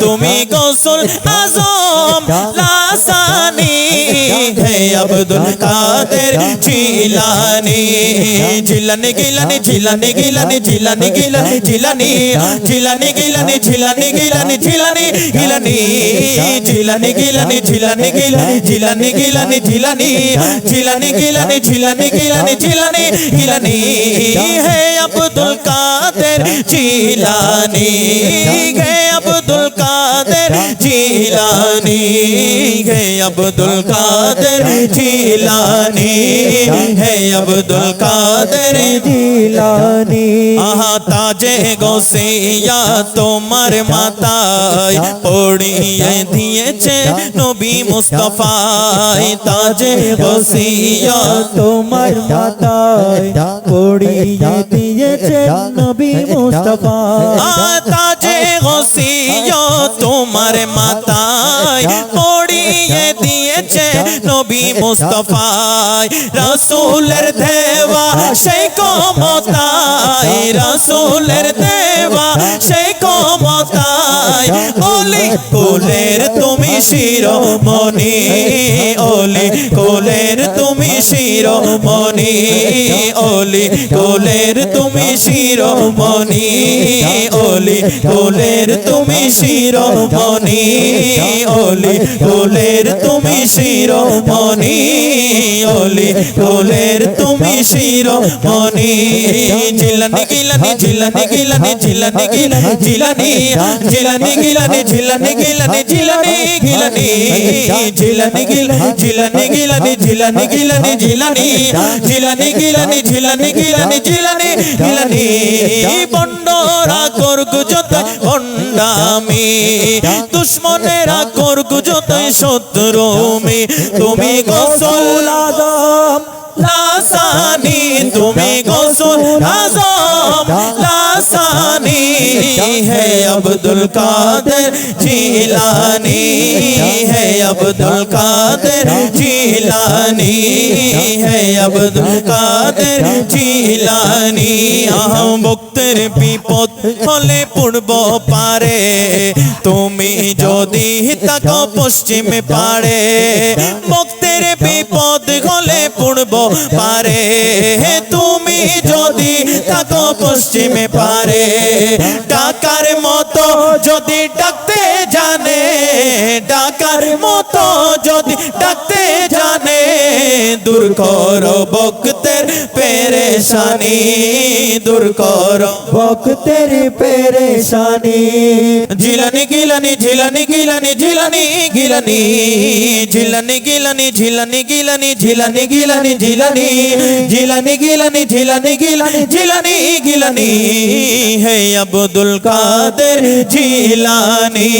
তুমি গোসল আজম লাসানি হে আব্দুল কাদের জিলানি জিলানি গিলানি জিলানি গিলানি জিলানি গিলানি জিলানি জিলানি গিলানি জিলানি গিলানি জিলানি গিলানি জিলানি গিলানি জিলানি গিলানি জিলানি গিলানি জিলানি জিলানি গিলানি জিলানি গিলানি জিলানি গিলানি হে আব্দুল কাদের জিলানি হে আব্দুল কাদের জিলানি হে আব্দুল কাদের জিলানি হে আব্দুল কাদের জিলানি। আহা গোসিয়া তোমার মাতায় পড়িয়ে দিয়েছে নবী মুস্তফায় তাজে গোসিয়া তোমার মাতায় পড়িয়ে দিয়েছে নবী মুস্তাফা তাজে গোসিয়া তোমার মাতায় পড়িয়ে দিয়েছে নবী মুস্তফায়। রাসূলের দেওয়া সেই কমতায় রাসূলের দেওয়া সেই কমতায় অলি ফুলের তুমি শিরোমণি। অলি শিরোমণি ওলি কোলের তুমি শিরোমণি ওলি কোলের তুমি শিরোমণি ওলি কোলের তুমি শিরোমণি ওলি কোলের তুমি শিরোমণি। জিলানি, গিলানি জিলানি গিলানি জিলানি গিলানি, জিলানি জিলানি, গিলানি জিলানি গিলানি জিলানি গিলানি জিলানি গিলানি জিলানি গিলানি জিলানি গিলানি, জিলানি জিলানি গিলানি ঝিলানি গিলানি ঝিলানি গিলানি। বন্ডরা করগু যত বন্ডামি দুশ্মনেরা করগু যত শত্রু মে তুমি গোসল আদম লাসানি তুমি গোসল লাসানি হে আব্দুল কাদের জিলানি হে আব্দুল কাদের জিলানি হে আব্দুল কাদের জিলানি আহম ভক্তের বিপদ হলে পূর্ব পারে তুমি যদি তাকো পশ্চিমে পারে ভক্তের বিপদ হলে পূর্ব পারে তুমি যদি তাকো পশ্চিমে পারে ডাকার মতো যদি ডাকতে জানে ডাকার মতো যদি ডাকতে জানে দূর করো ভক্তের পেরেশানি দূর করো। ভক্তের পেরেশানি। ঝিলানি গিলানি ঝিলানি গিলানি ঝিলানি গিলানি ঝিলানি গিলানি ঝিলানি গিলানি ঝিলানি গিলানি ঝিলানি ঝিলানি গিলানি ঝিলানি গিলানি ঝিলানি গিলানি। হে আব্দুল কাদের ঝিলানি।